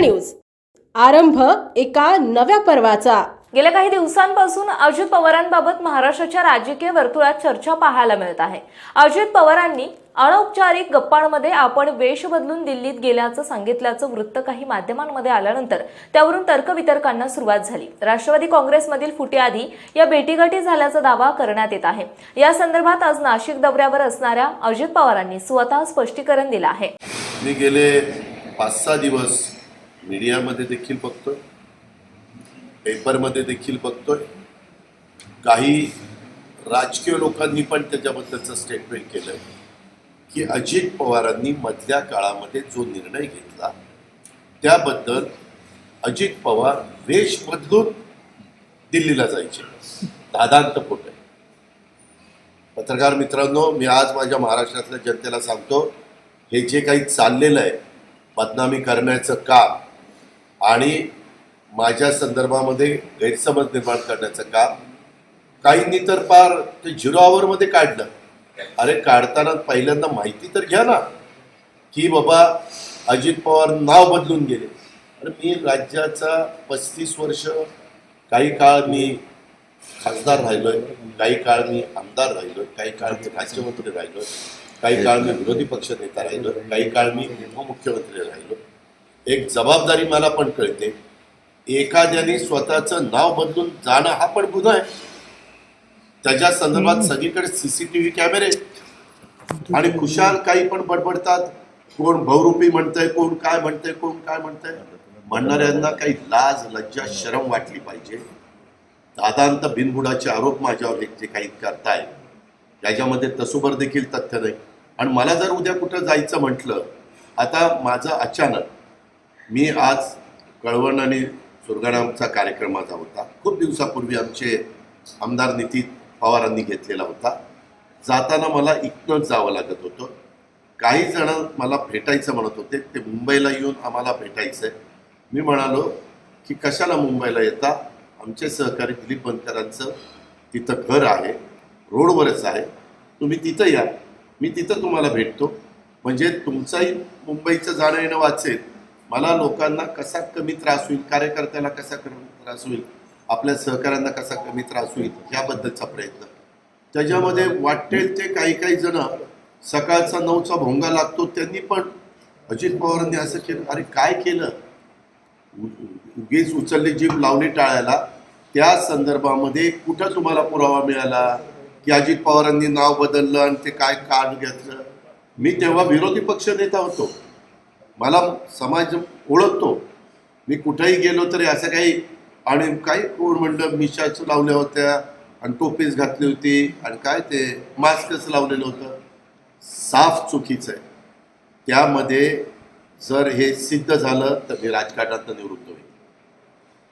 News. आरंभ एका नव्या पर्वाचा. गेल्या काही दिवसांपासून अजित पवारांबाबत महाराष्ट्राच्या राजकीय वर्तुळात चर्चा पाहायला मिळत आहे. अजित पवारांनी अनौपचारिक गप्पांमध्ये आपण वेश बदलून दिल्लीत गेल्याचं सांगितल्याचं वृत्त काही माध्यमांमध्ये आल्यानंतर त्यावरून तर्कवितर्कांना सुरुवात झाली. राष्ट्रवादी काँग्रेसमधील फुटेआधी या भेटीगाठी झाल्याचा दावा करण्यात येत आहे. या संदर्भात आज नाशिक दौऱ्यावर असणाऱ्या अजित पवारांनी स्वतः स्पष्टीकरण दिलं आहे. मी गेले पाच सहा दिवस मीडियामध्ये देखील बघतोय. पेपरमध्ये देखील बघतोय. काही राजकीय लोकांनी पण त्याच्याबद्दलचं स्टेटमेंट केलं की अजित पवारांनी मधल्या काळामध्ये जो निर्णय घेतला त्याबद्दल अजित पवार वेश बदलून दिल्लीला जायचे. दादांत कुठे आहे पत्रकार मित्रांनो मी आज माझ्या महाराष्ट्रातल्या जनतेला सांगतो हे जे काही चाललेलं आहे बदनामी करण्याचं काम आणि माझ्या संदर्भामध्ये गैरसमज निर्माण करण्याचं काम काहींनी तर पार ते झिरो आवरमध्ये काढलं. अरे काढताना पहिल्यांदा माहिती तर घ्या ना की बाबा अजित पवार नाव बदलून गेले. अरे मी राज्याचा पस्तीस वर्ष काही काळ मी खासदार राहिलोय काही काळ मी आमदार राहिलोय काही काळ मी राज्यमंत्री राहिलोय काही काळ मी विरोधी पक्ष नेता राहिलो काही काळ मी उपमुख्यमंत्री राहिलो एक जबाबदारी मला पण कळते. एखाद्याने स्वतःचं नाव बदलून जाणं हा पण गुन्हा आहे. त्याच्या संदर्भात सगळीकडे सीसीटीव्ही कॅमेरे. आणि खुशाल काही पण बडबडतात. कोण बहुरूपी म्हणतंय कोण काय म्हणतंय कोण काय म्हणतंय. म्हणणाऱ्यांना काही लाज लज्जा शरम वाटली पाहिजे. दादांत बिनबुडाचे आरोप माझ्यावर जे काही करताय. त्याच्यामध्ये तसोबर देखील तथ्य नाही. आणि मला जर उद्या कुठं जायचं म्हटलं आता माझं अचानक मी आज कळवण आणि सुरगाणाचा कार्यक्रम माझा होता. खूप दिवसापूर्वी आमचे आमदार नितीन पवारांनी घेतलेला होता. जाताना मला इथनंच जावं लागत होतं. काही जण मला भेटायचं म्हणत होते. ते मुंबईला येऊन आम्हाला भेटायचं आहे मी म्हणालो की कशाला मुंबईला येता? आमचे सहकारी दिलीप बनकरांचं तिथं घर आहे. रोडवरच आहे. तुम्ही तिथं या. मी तिथं तुम्हाला भेटतो. म्हणजे तुमचाही मुंबईचं जाणं येणं वाचेल. मला लोकांना कसा कमी त्रास होईल कार्यकर्त्याला कसा कमी त्रास होईल आपल्या सहकाऱ्यांना कसा कमी त्रास होईल याबद्दलचा प्रयत्न. त्याच्यामध्ये वाटेल ते काही काही जण सकाळचा नऊचा भोंगा लागतो त्यांनी पण अजित पवारांनी असं केलं अरे काय केलं? उगीच उचलली जीभ लावली टाळायला. त्या संदर्भामध्ये कुठं तुम्हाला पुरावा मिळाला? की अजित पवारांनी नाव बदललं आणि ते काय कार्ड घेतलं? मी तेव्हा विरोधी पक्ष नेता होतो. मला समाज ओळखतो. मी कुठेही गेलो तरी असं काही आणि काही कोण म्हणलं मिशाच लावल्या होत्या आणि टोपीच घातली होती आणि काय ते मास्कच लावलेलं होतं. साफ चुकीचं आहे. त्यामध्ये जर हे सिद्ध झालं तर मी राजकारणातनं निवृत्त होईल.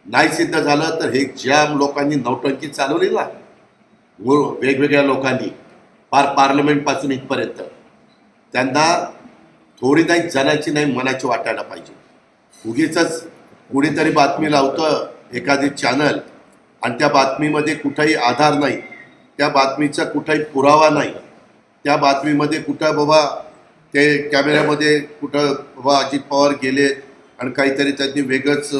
नाही सिद्ध झालं तर हे ज्या लोकांनी नौटंकी चालवली ना वेगवेगळ्या लोकांनी पार पार्लमेंटपासून इथपर्यंत. त्यांना थोडी नाही जनाची नाही मनाची वाटायला पाहिजे. उगीच कुणीतरी बातमी लावतं एखादी चॅनल आणि त्या बातमीमध्ये कुठंही आधार नाही. त्या बातमीचा कुठंही पुरावा नाही. त्या बातमीमध्ये कुठं बाबा ते कॅमेऱ्यामध्ये कुठं बाबा अजित पवार गेले आणि काहीतरी त्यांनी वेगळंच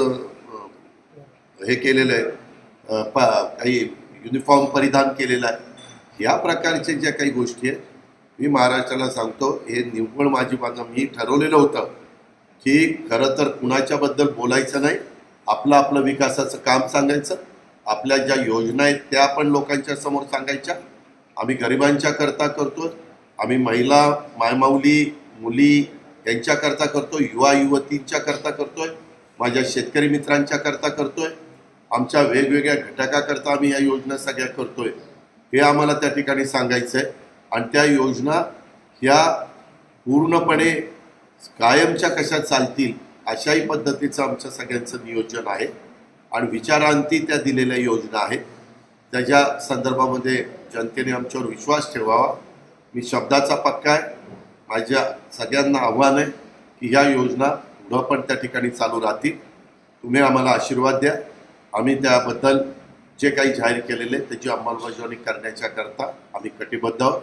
हे केलेलं आहे. पा काही युनिफॉर्म परिधान केलेला आहे. या प्रकारच्या ज्या काही गोष्टी आहेत मी महाराष्ट्राला सांगतो हे निव्वळ माझी मागं मी ठरवलेलं होतं की खरं तर कुणाच्याबद्दल बोलायचं नाही आपलं आपलं विकासाचं काम सांगायचं आपल्या ज्या योजना आहेत त्या पण लोकांच्या समोर सांगायच्या. आम्ही गरिबांच्या करता करतो आम्ही महिला मायमाऊली मुली यांच्याकरता करतो युवा युवतींच्या करता करतोय माझ्या शेतकरी मित्रांच्या करता करतोय आमच्या वेगवेगळ्या घटकाकरता आम्ही या योजना सगळ्या करतोय हे आम्हाला त्या ठिकाणी सांगायचं आहे आणि त्या योजना ह्या पूर्णपणे कायमच्या कशा चालतील अशाही पद्धतीचं आमचं सगळ्यांचं नियोजन आहे. आणि विचारांती त्या दिलेल्या योजना आहेत. त्याच्या संदर्भामध्ये जनतेने आमच्यावर विश्वास ठेवावा. मी शब्दाचा पक्का आहे. माझ्या सगळ्यांना आव्हान आहे की ह्या योजना पुढं पण त्या ठिकाणी चालू राहतील. तुम्ही आम्हाला आशीर्वाद द्या. आम्ही त्याबद्दल जे काही जाहीर केलेले त्याची अंमलबजावणी करण्याच्या करता आम्ही कटिबद्ध आहोत.